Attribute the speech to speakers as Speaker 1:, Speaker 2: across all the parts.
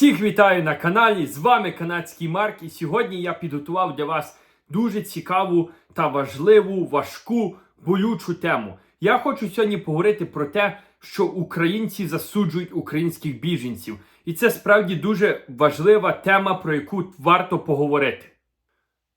Speaker 1: Всіх вітаю на каналі. З вами канадський Марк. І сьогодні я підготував для вас дуже цікаву та важливу, важку, болючу тему. Я хочу сьогодні поговорити про те, що українці засуджують українських біженців. І це справді дуже важлива тема, про яку варто поговорити.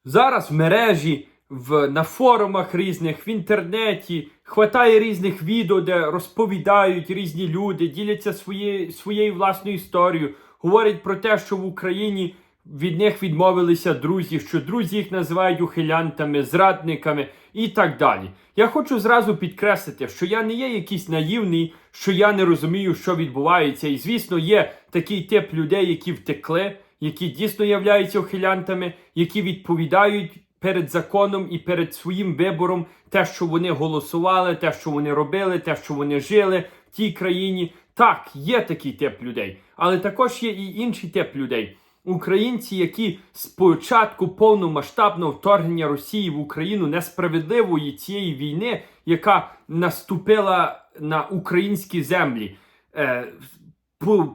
Speaker 1: Зараз в мережі, в, на форумах різних, в інтернеті хватає різних відео, де розповідають різні люди, діляться своє, своєю власною історією, говорять про те, що в Україні від них відмовилися друзі, що друзі їх називають ухилянтами, зрадниками і так далі. Я хочу зразу підкреслити, що я не є якийсь наївний, що я не розумію, що відбувається. І звісно, є такий тип людей, які втекли, які дійсно являються ухилянтами, які відповідають перед законом і перед своїм вибором те, що вони голосували, те, що вони робили, те, що вони жили в тій країні. Так, є такий тип людей, але також є і інший тип людей. Українці, які з початку повномасштабного вторгнення Росії в Україну несправедливої цієї війни, яка наступила на українські землі, е,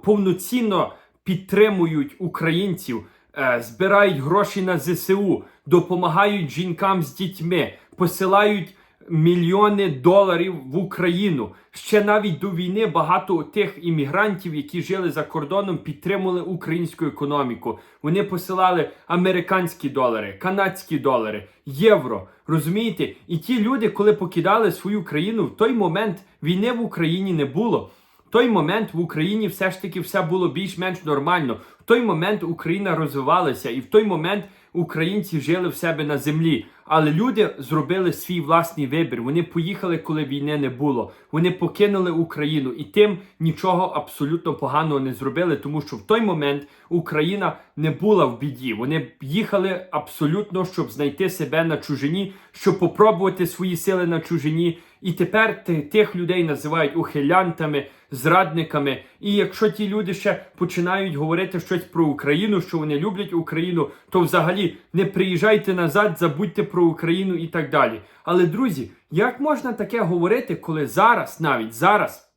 Speaker 1: повноцінно підтримують українців, е, збирають гроші на ЗСУ, допомагають жінкам з дітьми, посилають мільйони доларів в Україну. Ще навіть до війни багато тих іммігрантів, які жили за кордоном, підтримували українську економіку. Вони посилали американські долари, канадські долари, євро. Розумієте? І ті люди, коли покидали свою країну, в той момент війни в Україні не було. В той момент в Україні все ж таки все було більш-менш нормально. В той момент Україна розвивалася, і в той момент українці жили в себе на землі. Але люди зробили свій власний вибір. Вони поїхали, коли війни не було. Вони покинули Україну і тим нічого абсолютно поганого не зробили, тому що в той момент Україна не була в біді. Вони їхали абсолютно, щоб знайти себе на чужині, щоб попробувати свої сили на чужині. І тепер тих людей називають ухилянтами, зрадниками. І якщо ті люди ще починають говорити щось про Україну, що вони люблять Україну, то взагалі не приїжджайте назад, забудьте про Україну і так далі. Але друзі, як можна таке говорити, коли зараз, навіть зараз.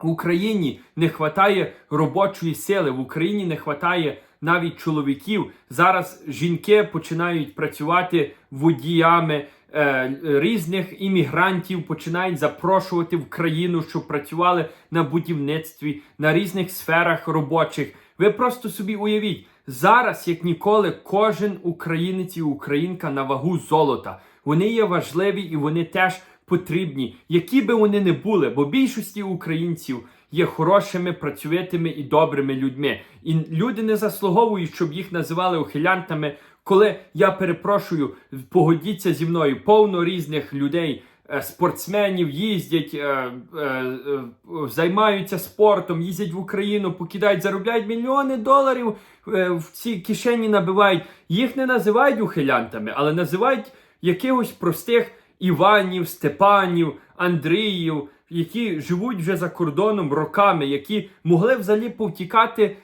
Speaker 1: В Україні не вистачає робочої сили, в Україні не вистачає навіть чоловіків. Зараз жінки починають працювати водіями різних іммігрантів, починають запрошувати в країну, щоб працювали на будівництві, на різних сферах робочих. Ви просто собі уявіть, зараз, як ніколи, кожен українець і українка на вагу золота. Вони є важливі і вони теж потрібні, які би вони не були, бо більшості українців є хорошими, працьовитими і добрими людьми. І люди не заслуговують, щоб їх називали ухилянтами. Коли я перепрошую, погодіться зі мною, повно різних людей. е, Спортсменів їздять, е, е, займаються спортом, їздять в Україну, покидають, заробляють мільйони доларів в ці кишені набивають. Їх не називають ухилянтами, але називають якихось простих Іванів, Степанів, Андріїв, які живуть вже за кордоном роками, які могли взагалі повтікати,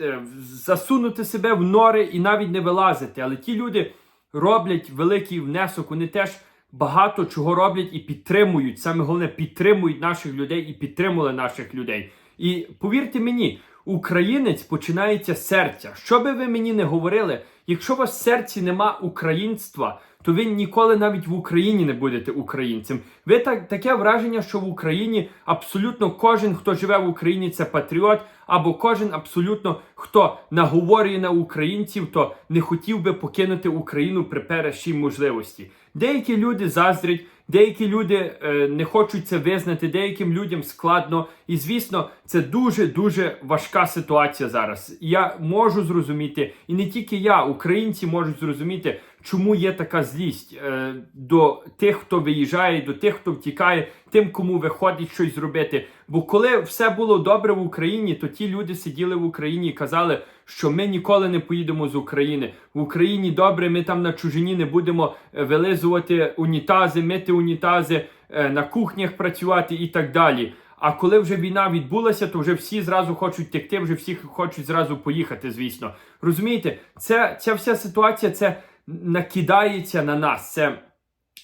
Speaker 1: е, засунути себе в нори і навіть не вилазити. Але ті люди роблять великий внесок, вони теж багато чого роблять і підтримують. Саме головне, підтримують наших людей і підтримували наших людей. І повірте мені, українець починається з серця. Що би ви мені не говорили, якщо у вас в серці нема українства, то ви ніколи навіть в Україні не будете українцем. Ви так таке враження, що в Україні абсолютно кожен, хто живе в Україні, це патріот, або кожен абсолютно хто наговорює на українців, то не хотів би покинути Україну при першій можливості. Деякі люди заздрять, деякі люди е, не хочуть це визнати, деяким людям складно. І звісно, це дуже дуже важка ситуація зараз. Я можу зрозуміти, і не тільки я, українці можуть зрозуміти, чому є така злість е, до тих, хто виїжджає, до тих, хто втікає, тим, кому виходить щось зробити. Бо коли все було добре в Україні, то ті люди сиділи в Україні і казали, що ми ніколи не поїдемо з України. В Україні добре, ми там на чужині не будемо е, вилизувати унітази, мити унітази, е, на кухнях працювати і так далі. А коли вже війна відбулася, то вже всі зразу хочуть текти, вже всі хочуть зразу поїхати, звісно. Розумієте, це, ця вся ситуація це накидається на нас. Це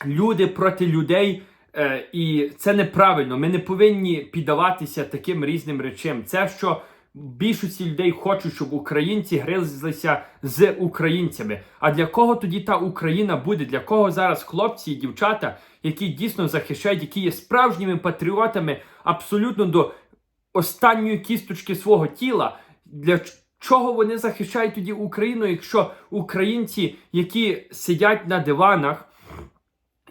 Speaker 1: люди проти людей. Е, і це неправильно. Ми не повинні піддаватися таким різним речам. Це що більшості людей хочуть, щоб українці гризлися з українцями. А для кого тоді та Україна буде? Для кого зараз хлопці і дівчата, які дійсно захищають, які є справжніми патріотами абсолютно до останньої кісточки свого тіла? Для чого вони захищають тоді Україну, якщо українці, які сидять на диванах,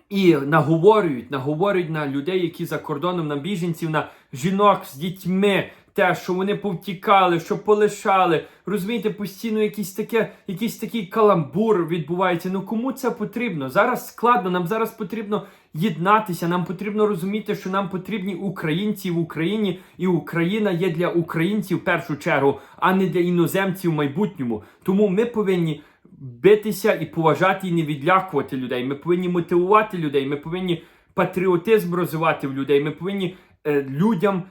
Speaker 1: і наговорюють, наговорюють на людей, які за кордоном, на біженців, на жінок з дітьми, те, що вони повтікали, що полишали. Розумієте, постійно якийсь таке, якийсь такий каламбур відбувається. Ну кому це потрібно? Зараз складно, нам зараз потрібно єднатися. Нам потрібно розуміти, що нам потрібні українці в Україні, і Україна є для українців в першу чергу, а не для іноземців в майбутньому. Тому ми повинні битися і поважати і не відлякувати людей. Ми повинні мотивувати людей. Ми повинні патріотизм розвивати в людей. Ми повинні е, людям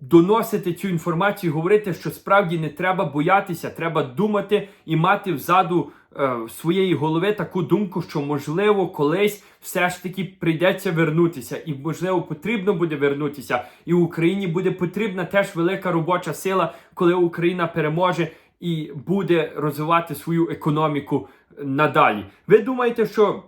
Speaker 1: доносити цю інформацію, говорити, що справді не треба боятися, треба думати і мати взаду е, своєї голови таку думку, що можливо колись все ж таки прийдеться вернутися, і можливо потрібно буде вернутися. І Україні буде потрібна теж велика робоча сила, коли Україна переможе і буде розвивати свою економіку надалі. Ви думаєте, що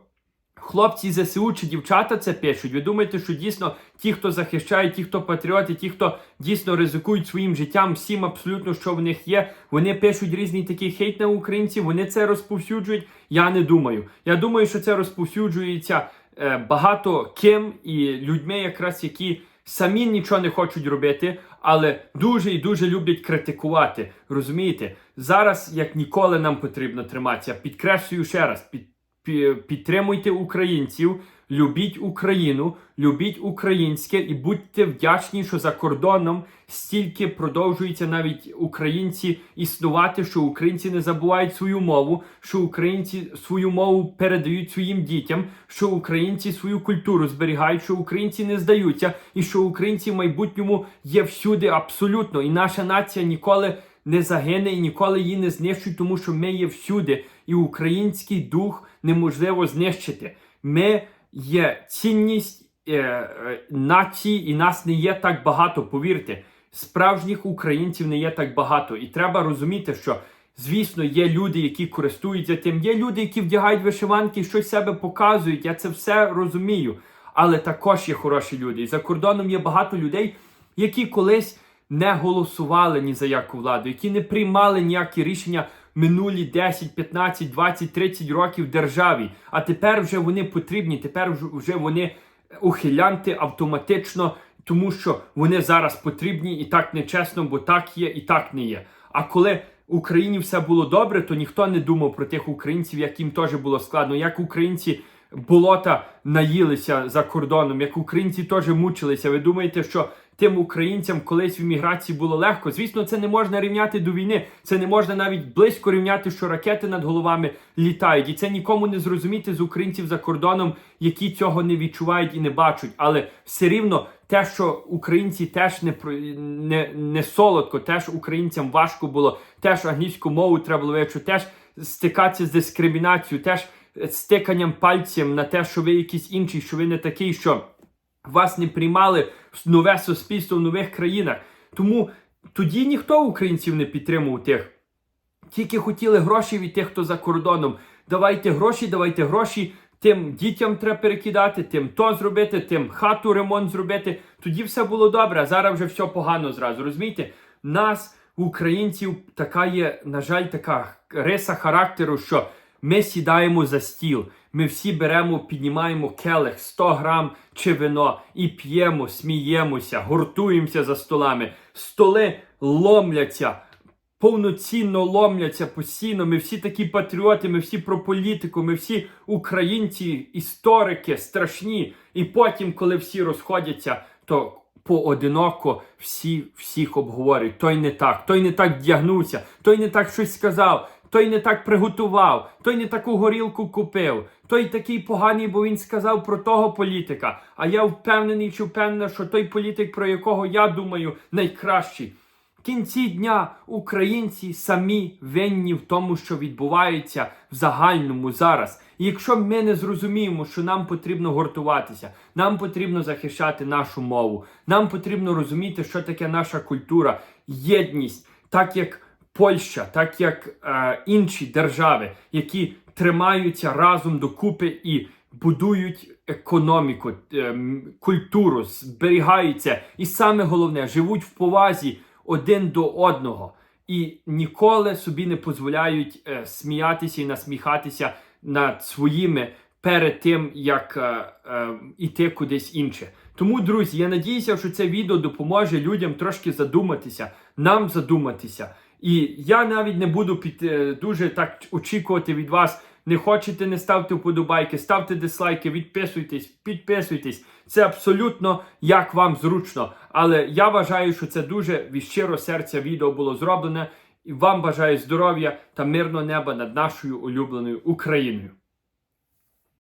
Speaker 1: хлопці ЗСУ чи дівчата це пишуть? Ви думаєте, що дійсно ті, хто захищають, ті, хто патріоти, ті, хто дійсно ризикують своїм життям, всім абсолютно, що в них є, вони пишуть різний такий хейт на українців, вони це розповсюджують? Я не думаю. Я думаю, що це розповсюджується е, багато ким і людьми, якраз які самі нічого не хочуть робити, але дуже і дуже люблять критикувати. Розумієте? Зараз як ніколи нам потрібно триматися. Підкреслюю ще раз: під, під, підтримуйте українців, любіть Україну, любіть українське і будьте вдячні, що за кордоном стільки продовжуються навіть українці існувати, що українці не забувають свою мову, що українці свою мову передають своїм дітям, що українці свою культуру зберігають, що українці не здаються, і що українці в майбутньому є всюди абсолютно. І наша нація ніколи не загине і ніколи її не знищуть, тому що ми є всюди, і український дух неможливо знищити. Ми є цінність е, е, нації, і нас не є так багато, повірте. Справжніх українців не є так багато. І треба розуміти, що, звісно, є люди, які користуються тим, є люди, які вдягають вишиванки щось себе показують. Я це все розумію. Але також є хороші люди. І за кордоном є багато людей, які колись не голосували ні за яку владу, які не приймали ніякі рішення минулі 10, 15, 20, 30 років державі. А тепер вже вони потрібні, тепер вже- вони ухилянти автоматично, тому що вони зараз потрібні і так нечесно, бо так є і так не є. А коли Україні все було добре, то ніхто не думав про тих українців, яким теж було складно, як українці болота наїлися за кордоном, як українці теж мучилися. Ви думаєте, що тим українцям колись в імміграції було легко? Звісно, це не можна рівняти до війни. Це не можна навіть близько рівняти, що ракети над головами літають. І це нікому не зрозуміти з українців за кордоном, які цього не відчувають і не бачать. Але все рівно те, що українці теж не не, не солодко, теж українцям важко було, теж англійську мову треба було вивчити, теж стикатися з дискримінацією, теж стиканням пальцем на те, що ви якийсь інший, що ви не такий, що вас не приймали в нове суспільство в нових країнах. Тому тоді ніхто українців не підтримував тих. Тільки хотіли гроші від тих, хто за кордоном. Давайте гроші, давайте гроші. Тим дітям треба перекидати, тим то зробити, тим хату ремонт зробити. Тоді все було добре, а зараз вже все погано зразу. Розумієте? Нас, українців, така є, на жаль, така риса характеру, що ми сідаємо за стіл. Ми всі беремо, піднімаємо келих 100 грам чи вино і п'ємо, сміємося, гуртуємося за столами. Столи ломляться повноцінно ломляться постійно. Ми всі такі патріоти, ми всі про політику, ми всі українці, історики страшні. І потім, коли всі розходяться, то поодиноко всі всіх обговорюють. Той не так, той не так вдягнувся, той не так щось сказав. Той не так приготував, той не таку горілку купив, той такий поганий, бо він сказав про того політика. А я впевнений чи впевнена, що той політик, про якого я думаю, найкращий. В кінці дня українці самі винні в тому, що відбувається в загальному зараз. І якщо ми не зрозуміємо, що нам потрібно гуртуватися, нам потрібно захищати нашу мову, нам потрібно розуміти, що таке наша культура, єдність. так як Польща, так як е, інші держави, які тримаються разом докупи і будують економіку, ем, культуру, зберігаються, і саме головне, живуть в повазі один до одного і ніколи собі не дозволяють е, сміятися і насміхатися над своїми перед тим, як е, е, іти кудись інше. Тому, друзі, я надіюся, що це відео допоможе людям трошки задуматися, нам задуматися. І я навіть не буду під е, дуже так очікувати від вас. Не хочете, не ставте вподобайки, ставте дизлайки, відписуйтесь, підписуйтесь. Це абсолютно як вам зручно. Але я вважаю, що це дуже від щиро серця відео було зроблене. І вам бажаю здоров'я та мирного неба над нашою улюбленою Україною.